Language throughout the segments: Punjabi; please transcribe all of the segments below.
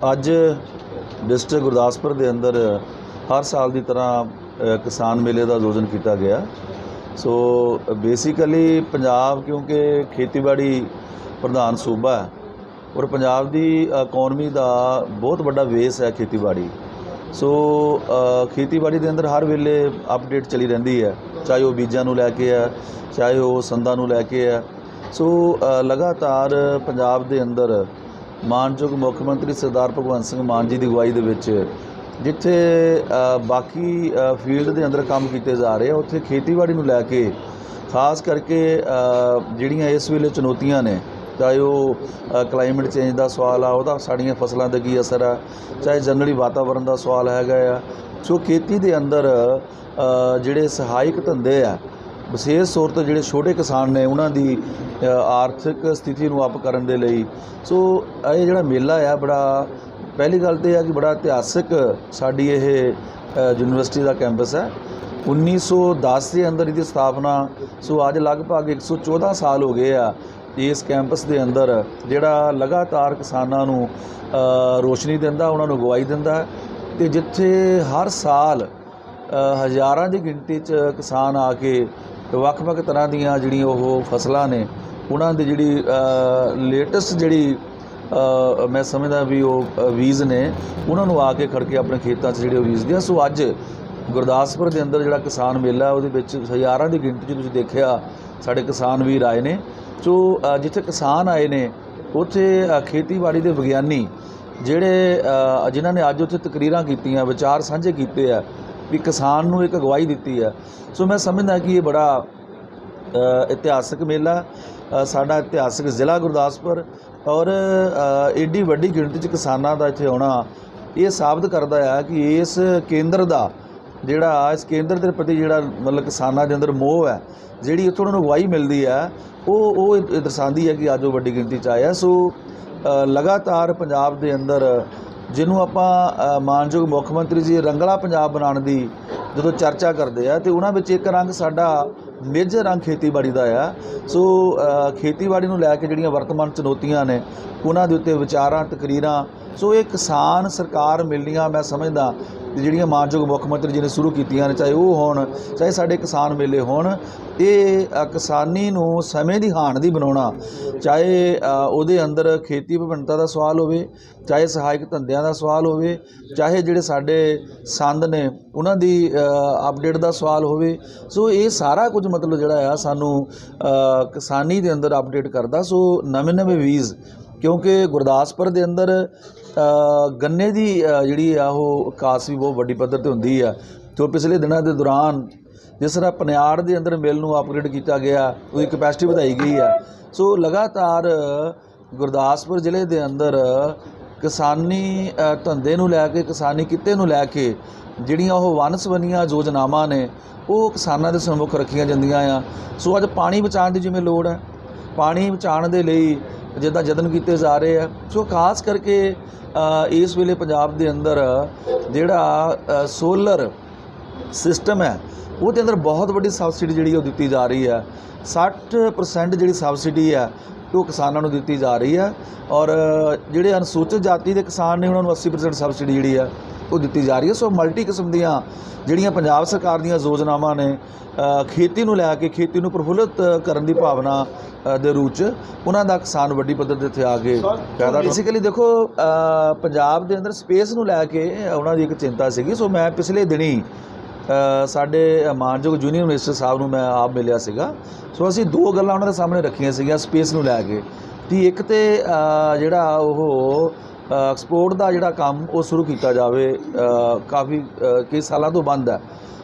ਅੱਜ ਡਿਸਟ੍ਰਿਕਟ ਗੁਰਦਾਸਪੁਰ ਦੇ ਅੰਦਰ ਹਰ ਸਾਲ ਦੀ ਤਰ੍ਹਾਂ ਕਿਸਾਨ ਮੇਲੇ ਦਾ ਆਯੋਜਨ ਕੀਤਾ ਗਿਆ। ਸੋ, ਬੇਸਿਕਲੀ ਪੰਜਾਬ ਕਿਉਂਕਿ ਖੇਤੀਬਾੜੀ ਪ੍ਰਧਾਨ ਸੂਬਾ ਹੈ ਔਰ ਪੰਜਾਬ ਦੀ ਇਕਨੋਮੀ ਦਾ ਬਹੁਤ ਵੱਡਾ ਬੇਸ ਹੈ ਖੇਤੀਬਾੜੀ। ਸੋ ਖੇਤੀਬਾੜੀ ਦੇ ਅੰਦਰ ਹਰ ਵੇਲੇ ਅਪਡੇਟ ਚਲੀ ਰਹਿੰਦੀ ਹੈ। ਚਾਹੇ ਉਹ ਬੀਜਾਂ ਨੂੰ ਲੈ ਕੇ ਹੈ, ਚਾਹੇ ਉਹ ਸੰਦਾਂ ਨੂੰ ਲੈ ਕੇ ਹੈ। ਸੋ ਲਗਾਤਾਰ ਪੰਜਾਬ ਦੇ ਅੰਦਰ ਮਾਨਯੋਗ ਮੁੱਖ ਮੰਤਰੀ ਸਰਦਾਰ ਭਗਵੰਤ ਸਿੰਘ ਮਾਨ ਜੀ ਦੀ ਅਗਵਾਈ ਦੇ ਵਿੱਚ, ਜਿੱਥੇ ਬਾਕੀ ਫੀਲਡ ਦੇ ਅੰਦਰ ਕੰਮ ਕੀਤੇ ਜਾ ਰਹੇ ਆ, ਉੱਥੇ ਖੇਤੀਬਾੜੀ ਨੂੰ ਲੈ ਕੇ, ਖਾਸ ਕਰਕੇ ਜਿਹੜੀਆਂ ਇਸ ਵੇਲੇ ਚੁਣੌਤੀਆਂ ਨੇ, ਚਾਹੇ ਉਹ ਕਲਾਈਮੇਟ ਚੇਂਜ ਦਾ ਸਵਾਲ ਆ, ਉਹਦਾ ਸਾਡੀਆਂ ਫਸਲਾਂ ਤੇ ਕੀ ਅਸਰ ਆ, ਚਾਹੇ ਜਨਰਲੀ ਵਾਤਾਵਰਣ ਦਾ ਸਵਾਲ ਹੈਗਾ ਆ, ਸੋ ਖੇਤੀ ਦੇ ਅੰਦਰ ਜਿਹੜੇ ਸਹਾਇਕ ਧੰਦੇ ਆ ਵਿਸ਼ੇਸ਼ ਤੌਰ ਤੇ ਜਿਹੜੇ ਛੋਟੇ ਕਿਸਾਨ ਨੇ, ਉਹਨਾਂ ਦੀ ਆਰਥਿਕ ਸਥਿਤੀ ਨੂੰ ਅਪ ਕਰਨ ਦੇ ਲਈ। ਸੋ ਇਹ ਜਿਹੜਾ ਮੇਲਾ ਆ, ਬੜਾ, ਪਹਿਲੀ ਗੱਲ ਤੇ ਇਹ ਆ ਕਿ ਬੜਾ ਇਤਿਹਾਸਿਕ ਸਾਡੀ ਇਹ ਯੂਨੀਵਰਸਿਟੀ ਦਾ ਕੈਂਪਸ ਹੈ। 1910 ਦੇ ਅੰਦਰ ਇਹਦੀ ਸਥਾਪਨਾ, ਸੋ ਅੱਜ ਲਗਭਗ 114 ਸਾਲ ਹੋ ਗਏ ਆ ਇਸ ਕੈਂਪਸ ਦੇ ਅੰਦਰ, ਜਿਹੜਾ ਲਗਾਤਾਰ ਕਿਸਾਨਾਂ ਨੂੰ ਰੋਸ਼ਨੀ ਦਿੰਦਾ, ਉਹਨਾਂ ਨੂੰ ਗਵਾਈ ਦਿੰਦਾ ਤੇ ਜਿੱਥੇ ਹਰ ਸਾਲ ਹਜ਼ਾਰਾਂ ਦੀ ਗਿਣਤੀ 'ਚ ਕਿਸਾਨ ਆ ਕੇ ਵੱਖ-ਵੱਖ ਤਰ੍ਹਾਂ ਦੀਆਂ ਜਿਹੜੀਆਂ ਉਹ ਫਸਲਾਂ ਨੇ ਉਹਨਾਂ ਦੀ ਜਿਹੜੀ ਲੇਟੈਸਟ ਜਿਹੜੀ ਮੈਂ ਸਮਝਦਾ ਵੀ ਉਹ ਅ, ਬੀਜ ਨੇ ਉਹਨਾਂ ਨੂੰ ਆ ਕੇ ਖੜ ਕੇ ਆਪਣੇ ਖੇਤਾਂ 'ਚ ਜਿਹੜੇ ਉਹ ਬੀਜਦੇ ਆ। ਸੋ ਅੱਜ ਗੁਰਦਾਸਪੁਰ ਦੇ ਅੰਦਰ ਜਿਹੜਾ ਕਿਸਾਨ ਮੇਲਾ ਉਹਦੇ ਵਿੱਚ ਹਜ਼ਾਰਾਂ ਦੀ ਗਿਣਤੀ 'ਚ ਤੁਸੀਂ ਦੇਖਿਆ ਸਾਡੇ ਕਿਸਾਨ ਵੀਰ ਆਏ ਨੇ। ਸੋ ਜਿੱਥੇ ਕਿਸਾਨ ਆਏ ਨੇ ਉੱਥੇ ਖੇਤੀਬਾੜੀ ਦੇ ਵਿਗਿਆਨੀ ਜਿਹੜੇ ਜਿਨ੍ਹਾਂ ਨੇ ਅੱਜ ਉੱਥੇ ਤਕਰੀਰਾਂ ਕੀਤੀਆਂ ਵਿਚਾਰ ਸਾਂਝੇ ਕੀਤੇ ਆ ਵੀ ਕਿਸਾਨ ਨੂੰ ਇੱਕ ਅਗਵਾਈ ਦਿੱਤੀ ਹੈ। ਸੋ ਮੈਂ ਸਮਝਦਾ ਕਿ ਇਹ ਬੜਾ ਇਤਿਹਾਸਕ ਮੇਲਾ ਸਾਡਾ ਇਤਿਹਾਸਕ ਜ਼ਿਲ੍ਹਾ ਗੁਰਦਾਸਪੁਰ ਔਰ ਅ, ਏਡੀ ਵੱਡੀ ਗਿਣਤੀ 'ਚ ਕਿਸਾਨਾਂ ਦਾ ਇੱਥੇ ਆਉਣਾ ਇਹ ਸਾਬਤ ਕਰਦਾ ਆ ਕਿ ਇਸ ਕੇਂਦਰ ਦਾ ਜਿਹੜਾ ਇਸ ਕੇਂਦਰ ਦੇ ਪ੍ਰਤੀ ਜਿਹੜਾ ਮਤਲਬ ਕਿਸਾਨਾਂ ਦੇ ਅੰਦਰ ਮੋਹ ਹੈ ਜਿਹੜੀ ਇੱਥੋਂ ਉਹਨਾਂ ਨੂੰ ਅਗਵਾਈ ਮਿਲਦੀ ਹੈ ਉਹ ਉਹ ਦਰਸਾਉਂਦੀ ਹੈ ਕਿ ਅੱਜ ਉਹ ਵੱਡੀ ਗਿਣਤੀ 'ਚ ਆਇਆ ਸੋ ਲਗਾਤਾਰ ਪੰਜਾਬ ਦੇ ਅੰਦਰ ਜਿਹਨੂੰ ਆਪਾਂ ਮਾਨਯੋਗ ਮੁੱਖ ਮੰਤਰੀ ਜੀ ਰੰਗਲਾ ਪੰਜਾਬ ਬਣਾਉਣ ਦੀ ਜਦੋਂ ਚਰਚਾ ਕਰਦੇ ਆ, ਤੇ ਉਹਨਾਂ ਵਿੱਚ ਇੱਕ ਰੰਗ ਸਾਡਾ ਮੇਜਰ ਰੰਗ ਖੇਤੀਬਾੜੀ ਦਾ ਆ। ਸੋ ਖੇਤੀਬਾੜੀ ਨੂੰ ਲੈ ਕੇ ਜਿਹੜੀਆਂ ਵਰਤਮਾਨ ਚੁਣੌਤੀਆਂ ਨੇ, ਉਹਨਾਂ ਦੇ ਉੱਤੇ ਵਿਚਾਰਾਂ, ਤਕਰੀਰਾਂ ਸੋ ਇਹ ਕਿਸਾਨ ਸਰਕਾਰ ਮਿਲਣੀਆਂ ਮੈਂ ਸਮਝਦਾ ਕਿ ਜਿਹੜੀਆਂ ਮਾਨਯੋਗ ਮੁੱਖ ਮੰਤਰੀ ਜੀ ਨੇ ਸ਼ੁਰੂ ਕੀਤੀਆਂ ਨੇ, ਚਾਹੇ ਉਹ ਹੋਣ, ਚਾਹੇ ਸਾਡੇ ਕਿਸਾਨ ਮੇਲੇ ਹੋਣ, ਇਹ ਕਿਸਾਨੀ ਨੂੰ ਸਮੇਂ ਦੀ ਹਾਣ ਦੀ ਬਣਾਉਣਾ, ਚਾਹੇ ਉਹਦੇ ਅੰਦਰ ਖੇਤੀ ਵਿਭਿੰਨਤਾ ਦਾ ਸਵਾਲ ਹੋਵੇ, ਚਾਹੇ ਸਹਾਇਕ ਧੰਦਿਆਂ ਦਾ ਸਵਾਲ ਹੋਵੇ, ਚਾਹੇ ਜਿਹੜੇ ਸਾਡੇ ਸੰਦ ਨੇ, ਉਹਨਾਂ ਦੀ ਅਪਡੇਟ ਦਾ ਸਵਾਲ ਹੋਵੇ, ਸੋ ਇਹ ਸਾਰਾ ਕੁਝ ਮਤਲਬ ਜਿਹੜਾ ਆ ਸਾਨੂੰ ਕਿਸਾਨੀ ਦੇ ਅੰਦਰ ਅਪਡੇਟ ਕਰਦਾ, ਸੋ ਨਵੇਂ ਨਵੇਂ ਵੀਜ਼ ਕਿਉਂਕਿ ਗੁਰਦਾਸਪੁਰ ਦੇ ਅੰਦਰ ਗੰਨੇ ਦੀ ਜਿਹੜੀ ਆ ਉਹ ਕਾਸ ਵੀ ਬਹੁਤ ਵੱਡੀ ਪੱਧਰ ਤੇ ਹੁੰਦੀ ਆ। ਜੋ ਪਿਛਲੇ ਦਿਨਾਂ ਦੇ ਦੌਰਾਨ ਜਿਸ ਤਰ੍ਹਾਂ ਪਨਿਆੜ ਦੇ ਅੰਦਰ ਮਿਲ ਨੂੰ ਅਪਗ੍ਰੇਡ ਕੀਤਾ ਗਿਆ, ਉਹਦੀ ਕਪੈਸਿਟੀ ਵਧਾਈ ਗਈ ਆ। ਸੋ ਲਗਾਤਾਰ ਗੁਰਦਾਸਪੁਰ ਜ਼ਿਲ੍ਹੇ ਦੇ ਅੰਦਰ ਕਿਸਾਨੀ ਧੰਦੇ ਨੂੰ ਲੈ ਕੇ, ਕਿਸਾਨੀ ਕਿੱਤੇ ਨੂੰ ਲੈ ਕੇ ਜਿਹੜੀਆਂ ਉਹ ਵਨਸਵਨੀਆਂ ਯੋਜਨਾਵਾਂ ਨੇ, ਉਹ ਕਿਸਾਨਾਂ ਦੇ ਸਨਮੁਖ ਰੱਖੀਆਂ ਜਾਂਦੀਆਂ ਆ। ਸੋ ਅੱਜ ਪਾਣੀ ਬਚਾਉਣ ਦੀ ਜਿਵੇਂ ਲੋੜ ਹੈ ਪਾਣੀ ਬਚਾਉਣ ਦੇ ਲਈ ਜਿੱਦਾਂ ਯਤਨ ਕੀਤੇ ਜਾ ਰਹੇ ਆ। ਸੋ ਖਾਸ ਕਰਕੇ ਇਸ ਵੇਲੇ ਪੰਜਾਬ ਦੇ ਅੰਦਰ ਜਿਹੜਾ ਸੋਲਰ ਸਿਸਟਮ ਹੈ ਉਹਦੇ ਅੰਦਰ ਬਹੁਤ ਵੱਡੀ ਸਬਸਿਡੀ ਜਿਹੜੀ ਉਹ ਦਿੱਤੀ ਜਾ ਰਹੀ ਹੈ। 60% ਜਿਹੜੀ ਸਬਸਿਡੀ ਹੈ, ਉਹ ਕਿਸਾਨਾਂ ਨੂੰ ਦਿੱਤੀ ਜਾ ਰਹੀ ਹੈ। ਔਰ, ਜਿਹੜੇ ਅਨੁਸੂਚਿਤ ਜਾਤੀ ਦੇ ਕਿਸਾਨ ਨੇ, ਉਹਨਾਂ ਨੂੰ 80% ਸਬਸਿਡੀ ਜਿਹੜੀ ਹੈ, ਉਹ ਦਿੱਤੀ ਜਾ ਰਹੀ ਹੈ। ਸੋ ਮਲਟੀ ਕਿਸਮ ਦੀਆਂ ਜਿਹੜੀਆਂ ਪੰਜਾਬ ਸਰਕਾਰ ਦੀਆਂ ਯੋਜਨਾਵਾਂ ਨੇ ਖੇਤੀ ਨੂੰ ਲੈ ਕੇ ਖੇਤੀ ਨੂੰ ਪ੍ਰਫੁੱਲਤ ਕਰਨ ਦੀ ਭਾਵਨਾ ਦੇ ਰੂਪ 'ਚ ਉਹਨਾਂ ਦਾ ਕਿਸਾਨ ਵੱਡੀ ਪੱਧਰ ਤੇ ਇੱਥੇ ਆ ਕੇ ਫਾਇਦਾ ਬੇਸਿਕਲੀ ਦੇਖੋ ਪੰਜਾਬ ਦੇ ਅੰਦਰ ਸਪੇਸ ਨੂੰ ਲੈ ਕੇ ਉਹਨਾਂ ਦੀ ਇੱਕ ਚਿੰਤਾ ਸੀਗੀ। ਸੋ ਮੈਂ ਪਿਛਲੇ ਦਿਨੀ ਸਾਡੇ ਮਾਨਯੋਗ ਜੂਨੀਅਰ ਮਿਨਿਸਟਰ ਸਾਹਿਬ ਨੂੰ ਮੈਂ ਆਪ ਮਿਲਿਆ ਸੀਗਾ। ਸੋ ਅਸੀਂ ਦੋ ਗੱਲਾਂ ਉਹਨਾਂ ਦੇ ਸਾਹਮਣੇ ਰੱਖੀਆਂ ਸੀਗੀਆਂ ਸਪੇਸ ਨੂੰ ਲੈ ਕੇ। ਕਿ ਇੱਕ ਤੇ ਜਿਹੜਾ ਉਹ ਐਕਸਪੋਰਟ ਦਾ ਜਿਹੜਾ ਕੰਮ ਉਹ ਸ਼ੁਰੂ ਕੀਤਾ ਜਾਵੇ ਕਾਫੀ ਕਈ ਸਾਲਾਂ ਤੋਂ ਬੰਦ ਹੈ।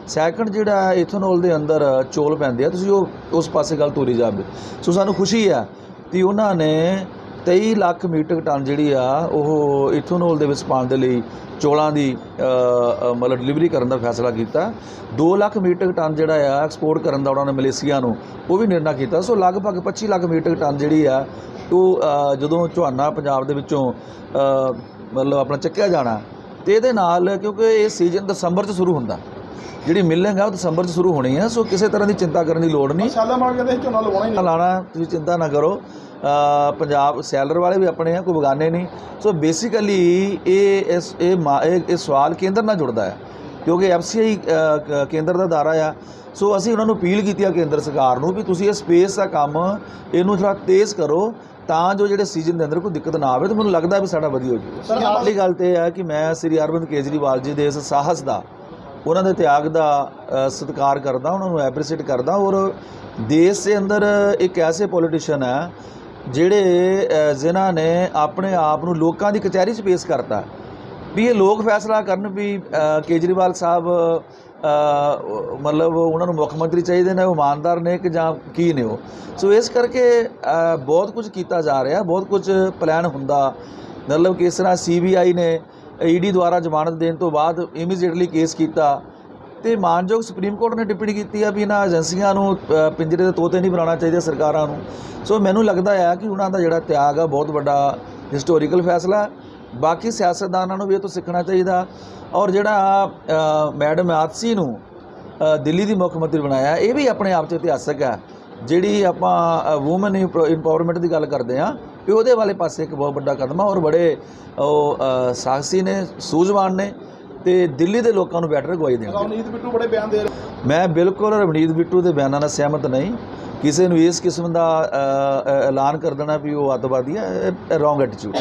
ਸੈਕੰਡ ਜਿਹੜਾ ਇਥਨੋਲ ਦੇ ਅੰਦਰ ਚੋਲ ਪੈਂਦੇ ਆ। ਤੁਸੀਂ ਉਹ, ਉਸ ਪਾਸੇ ਗੱਲ ਤੋਰੀ ਜਾਵੇ। ਸੋ ਸਾਨੂੰ ਖੁਸ਼ੀ ਹੈ ਕਿ ਉਹਨਾਂ ਨੇ 23 ਲੱਖ ਮੀਟਰ ਟਨ ਜਿਹੜੀ ਆ ਉਹ ਇਥਨੋਲ ਦੇ ਵਿੱਚ ਪਾਉਣ ਦੇ ਲਈ ਚੋਲਾਂ ਦੀ ਮਤਲਬ ਡਿਲੀਵਰੀ ਕਰਨ ਦਾ ਫੈਸਲਾ ਕੀਤਾ। 2 ਲੱਖ ਮੀਟਰ ਟਨ ਜਿਹੜਾ ਆ ਐਕਸਪੋਰਟ ਕਰਨ ਦਾ ਉਹਨਾਂ ਨੇ ਮਲੇਸ਼ੀਆ ਨੂੰ ਉਹ ਵੀ ਨਿਰਣਾ ਕੀਤਾ। ਸੋ ਲਗਭਗ 25 ਲੱਖ ਮੀਟਰ ਟਨ ਜਿਹੜੀ ਆ ਉਹ ਜਦੋਂ ਝੋਨਾ ਪੰਜਾਬ ਦੇ ਵਿੱਚੋਂ ਮਤਲਬ ਆਪਣਾ ਚੱਕਿਆ ਜਾਣਾ ਤੇ ਇਹਦੇ ਨਾਲ ਕਿਉਂਕਿ ਇਹ ਸੀਜ਼ਨ ਦਸੰਬਰ 'ਚ ਸ਼ੁਰੂ ਹੁੰਦਾ। ਜਿਹੜੀ ਮਿਲਿੰਗ ਆ ਉਹ ਦਸੰਬਰ 'ਚ ਸ਼ੁਰੂ ਹੋਣੀ ਆ ਸੋ ਕਿਸੇ ਤਰ੍ਹਾਂ ਦੀ ਚਿੰਤਾ ਕਰਨ ਦੀ ਲੋੜ ਨਹੀਂ। ਮਸਾਲਾ ਮਾਰ ਕੇ ਤੇ ਝੋਨਾ ਲਵਾਉਣਾ ਹੀ ਨਹੀਂ। ਲਾਣਾ ਤੁਸੀਂ ਚਿੰਤਾ ਨਾ ਕਰੋ। ਪੰਜਾਬ ਸੈਲਰ ਵਾਲੇ ਵੀ ਆਪਣੇ ਆ ਕੋਈ ਬਗਾਨੇ ਨਹੀਂ। ਸੋ ਬੇਸਿਕਲੀ ਇਹ ਇਸ ਇਹ ਇਹ ਸਵਾਲ ਕੇਂਦਰ ਨਾਲ ਜੁੜਦਾ ਹੈ ਕਿਉਂਕਿ ਐਫਸੀਆਈ ਕੇਂਦਰ ਦਾ ਦਾਰਾ ਆ। ਸੋ ਅਸੀਂ ਉਹਨਾਂ ਨੂੰ ਅਪੀਲ ਕੀਤੀ ਆ ਕੇਂਦਰ ਸਰਕਾਰ ਨੂੰ ਵੀ ਤੁਸੀਂ ਇਹ ਸਪੇਸ ਦਾ ਕੰਮ ਇਹਨੂੰ ਥੋੜਾ ਤੇਜ਼ ਕਰੋ ਤਾਂ ਜੋ ਜਿਹੜੇ ਸੀਜ਼ਨ ਦੇ ਅੰਦਰ ਕੋਈ ਦਿੱਕਤ ਨਾ ਆਵੇ ਤੇ ਮੈਨੂੰ ਲੱਗਦਾ ਵੀ ਸਾਡਾ ਵਧੀਆ ਹੋ ਜਾਊਗਾ। ਪਹਿਲੀ ਗੱਲ ਤੇ ਇਹ ਹੈ ਕਿ ਮੈਂ ਸ੍ਰੀ ਅਰਵਿੰਦ ਕੇਜਰੀਵਾਲ ਜੀ ਦੇ ਇਸ ਸਾਹਸ ਦਾ ਉਹਨਾਂ ਦੇ ਤਿਆਗ ਦਾ ਸਤਿਕਾਰ ਕਰਦਾ ਉਹਨਾਂ ਨੂੰ ਐਪਰੀਸ਼ੀਏਟ ਕਰਦਾ ਔਰ ਦੇਸ਼ ਦੇ ਅੰਦਰ ਇੱਕ ਐਸੇ ਪੋਲੀਟੀਸ਼ੀਅਨ ਹੈ ਜਿਹੜੇ ਜਿਨ੍ਹਾਂ ਨੇ ਆਪਣੇ ਆਪ ਨੂੰ ਲੋਕਾਂ ਦੀ ਕਚਹਿਰੀ 'ਚ ਪੇਸ਼ ਕਰਤਾ, ਵੀ ਇਹ ਲੋਕ ਫੈਸਲਾ ਕਰਨ ਵੀ ਕੇਜਰੀਵਾਲ ਸਾਹਿਬ ਮਤਲਬ ਉਹਨਾਂ ਨੂੰ ਮੁੱਖ ਮੰਤਰੀ ਚਾਹੀਦੇ ਨੇ, ਉਹ ਇਮਾਨਦਾਰ ਨੇ ਕਿ ਜਾਂ ਕੀ ਨੇ ਉਹ? ਸੋ ਇਸ ਕਰਕੇ ਬਹੁਤ ਕੁਝ ਕੀਤਾ ਜਾ ਰਿਹਾ, ਬਹੁਤ ਕੁਝ ਪਲਾਨ ਹੁੰਦਾ। ਮਤਲਬ ਕਿ ਇਸ ਤਰ੍ਹਾਂ ਸੀਬੀਆਈ ਨੇ ਈਡੀ ਦੁਆਰਾ ਜ਼ਮਾਨਤ ਦੇਣ ਤੋਂ ਬਾਅਦ ਇਮੀਡੀਏਟਲੀ ਕੇਸ ਕੀਤਾ। ਤੇ ਮਾਨਯੋਗ ਸੁਪਰੀਮ ਕੋਰਟ ਨੇ ਟਿੱਪਣੀ ਕੀਤੀ ਆ ਵੀ ਇਹਨਾਂ ਏਜੰਸੀਆਂ ਨੂੰ ਪਿੰਜਰੇ ਦੇ ਤੋਤੇ ਨਹੀਂ ਬਣਾਉਣਾ ਚਾਹੀਦਾ ਸਰਕਾਰਾਂ ਨੂੰ। ਸੋ ਮੈਨੂੰ ਲੱਗਦਾ ਆ ਕਿ ਉਹਨਾਂ ਦਾ ਜਿਹੜਾ ਤਿਆਗ ਆ ਬਹੁਤ ਵੱਡਾ ਹਿਸਟੋਰੀਕਲ ਫੈਸਲਾ ਬਾਕੀ ਸਿਆਸਤਦਾਨਾਂ ਨੂੰ ਵੀ ਇਹ ਤੋਂ ਸਿੱਖਣਾ ਚਾਹੀਦਾ। ਔਰ ਜਿਹੜਾ ਮੈਡਮ ਆਤਸੀ ਨੂੰ ਦਿੱਲੀ ਦੀ ਮੁੱਖ ਮੰਤਰੀ ਬਣਾਇਆ ਇਹ ਵੀ ਆਪਣੇ ਆਪ 'ਚ ਇਤਿਹਾਸਕ ਹੈ ਜਿਹੜੀ ਆਪਾਂ ਔਮਨ ਇੰਪਾਵਰਮੈਂਟ ਦੀ ਗੱਲ ਕਰਦੇ ਆ ਵੀ ਉਹਦੇ ਵਾਲੇ ਪਾਸੇ ਇੱਕ ਬਹੁਤ ਵੱਡਾ ਕਦਮ ਆ। ਔਰ ਬੜੇ ਉਹ ਅ, ਸਾਹਸੀ ਨੇ ਸੂਝਵਾਨ ਨੇ। ਤੇ ਦਿੱਲੀ ਦੇ ਲੋਕਾਂ ਨੂੰ ਬੈਟਰ ਅਗਵਾਈ ਦੇਣਗੇ। ਰਵਨੀਤ ਬਿੱਟੂ ਬੜੇ ਬਿਆਨ ਦੇ ਰਹੇ। ਮੈਂ ਬਿਲਕੁਲ ਰਵਨੀਤ ਬਿੱਟੂ ਦੇ ਬਿਆਨਾਂ ਨਾਲ ਸਹਿਮਤ ਨਹੀਂ। ਕਿਸੇ ਨੂੰ ਇਸ ਕਿਸਮ ਦਾ ਐਲਾਨ ਕਰ ਦੇਣਾ ਵੀ ਉਹ ਅੱਤਵਾਦੀ ਹੈ ਰੋਂਗ ਐਟੀਟਿਊਡ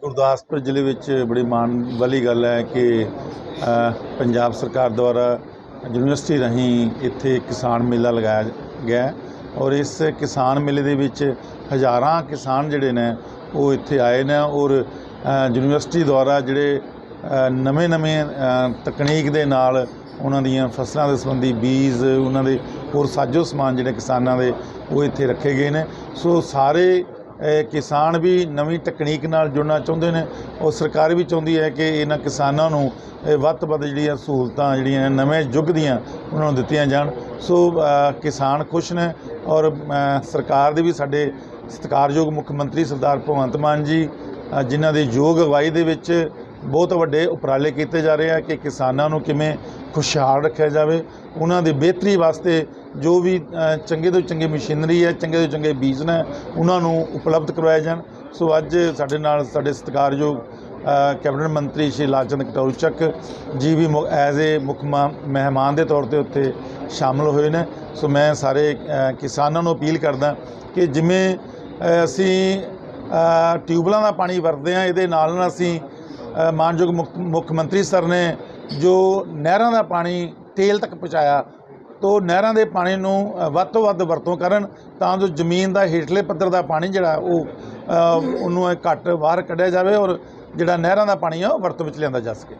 ਗੁਰਦਾਸਪੁਰ ਜ਼ਿਲ੍ਹੇ ਵਿੱਚ ਬੜੀ ਮਾਣ ਵਾਲੀ ਗੱਲ ਹੈ ਕਿ ਪੰਜਾਬ ਸਰਕਾਰ ਦੁਆਰਾ ਯੂਨੀਵਰਸਿਟੀ ਰਾਹੀਂ ਇੱਥੇ ਕਿਸਾਨ ਮੇਲਾ ਲਗਾਇਆ ਗਿਆ ਹੈ ਔਰ ਇਸ ਕਿਸਾਨ ਮੇਲੇ ਦੇ ਵਿੱਚ ਹਜ਼ਾਰਾਂ ਕਿਸਾਨ ਜਿਹੜੇ ਨੇ ਉਹ ਇੱਥੇ ਆਏ ਨੇ ਔਰ ਯੂਨੀਵਰਸਿਟੀ ਦੁਆਰਾ ਜਿਹੜੇ ਨਵੇਂ ਨਵੇਂ ਤਕਨੀਕ ਦੇ ਨਾਲ ਉਹਨਾਂ ਦੀਆਂ ਫਸਲਾਂ ਦੇ ਸੰਬੰਧੀ ਬੀਜ, ਉਹਨਾਂ ਦੇ ਹੋਰ ਸਾਜੋ ਸਮਾਨ ਜਿਹੜੇ ਕਿਸਾਨਾਂ ਦੇ, ਉਹ ਇੱਥੇ ਰੱਖੇ ਗਏ ਨੇ। ਸੋ ਸਾਰੇ ਕਿਸਾਨ ਵੀ ਨਵੀਂ ਤਕਨੀਕ ਨਾਲ ਜੁੜਨਾ ਚਾਹੁੰਦੇ ਨੇ। ਔਰ ਸਰਕਾਰ ਵੀ ਚਾਹੁੰਦੀ ਹੈ ਕਿ ਇਹਨਾਂ ਕਿਸਾਨਾਂ ਨੂੰ ਵੱਧ ਤੋਂ ਵੱਧ ਜਿਹੜੀਆਂ ਸਹੂਲਤਾਂ ਜਿਹੜੀਆਂ ਨਵੇਂ ਯੁੱਗ ਦੀਆਂ ਉਹਨਾਂ ਨੂੰ ਦਿੱਤੀਆਂ ਜਾਣ। ਸੋ ਕਿਸਾਨ ਖੁਸ਼ ਨੇ ਔਰ ਸਰਕਾਰ ਦੇ ਵੀ ਸਾਡੇ ਸਤਿਕਾਰਯੋਗ ਮੁੱਖ ਮੰਤਰੀ ਸਰਦਾਰ ਭਗਵੰਤ ਮਾਨ ਜੀ ਜਿਨ੍ਹਾਂ ਦੇ ਯੋਗ ਅਗਵਾਈ ਦੇ ਵਿੱਚ ਬਹੁਤ ਵੱਡੇ ਉਪਰਾਲੇ ਕੀਤੇ ਜਾ ਰਹੇ ਆ ਕਿ ਕਿਸਾਨਾਂ ਨੂੰ ਕਿਵੇਂ ਖੁਸ਼ਹਾਲ ਰੱਖਿਆ ਜਾਵੇ ਉਹਨਾਂ ਦੀ ਬਿਹਤਰੀ ਵਾਸਤੇ ਜੋ ਵੀ ਚੰਗੇ ਤੋਂ ਚੰਗੀ ਮਸ਼ੀਨਰੀ ਹੈ ਚੰਗੇ ਤੋਂ ਚੰਗੇ ਬੀਜ ਨੇ ਉਹਨਾਂ ਨੂੰ ਉਪਲਬਧ ਕਰਵਾਏ ਜਾਣ। ਸੋ ਅੱਜ ਸਾਡੇ ਨਾਲ ਸਾਡੇ ਸਤਿਕਾਰਯੋਗ ਕੈਬਨਿਟ ਮੰਤਰੀ ਸ਼੍ਰੀ ਲਾਲਚੰਦ ਕਟੌਰਚੱਕ ਜੀ ਵੀ ਐਜ਼ ਏ ਮੁੱਖ ਮਾ- ਮਹਿਮਾਨ ਦੇ ਤੌਰ ਤੇ ਉੱਥੇ ਸ਼ਾਮਲ ਹੋਏ ਨੇ। ਸੋ ਮੈਂ ਸਾਰੇ ਕਿਸਾਨਾਂ ਨੂੰ ਅਪੀਲ ਕਰਦਾ ਕਿ ਜਿਵੇਂ ਅਸੀਂ ਅ, ਟਿਊਬਲਾਂ ਦਾ ਪਾਣੀ ਵਰਤਦੇ ਹਾਂ ਇਹਦੇ ਨਾਲ ਨਾਲ ਅਸੀਂ ਮਾਨਯੋਗ ਮੁੱਖ ਮੁੱਖ ਮੰਤਰੀ ਸਰ ਨੇ ਜੋ ਨਹਿਰਾਂ ਦਾ ਪਾਣੀ ਤੇਲ ਤੱਕ ਪਹੁੰਚਾਇਆ, ਤੋ ਨਹਿਰਾਂ ਦੇ ਪਾਣੀ ਨੂੰ ਵੱਧ ਤੋਂ ਵੱਧ ਵਰਤੋਂ ਕਰਨ, ਤਾਂ ਜੋ ਜ਼ਮੀਨ ਦਾ ਹੇਠਲੇ ਪੱਧਰ ਦਾ ਪਾਣੀ ਜਿਹੜਾ ਉਹ ਉਹਨੂੰ ਘੱਟ ਬਾਹਰ ਕੱਢਿਆ ਜਾਵੇ ਔਰ ਜਿਹੜਾ ਨਹਿਰਾਂ ਦਾ ਪਾਣੀ ਆ ਉਹ ਵਰਤੋਂ ਵਿੱਚ ਲਿਆਂਦਾ ਜਾ ਸਕੇ।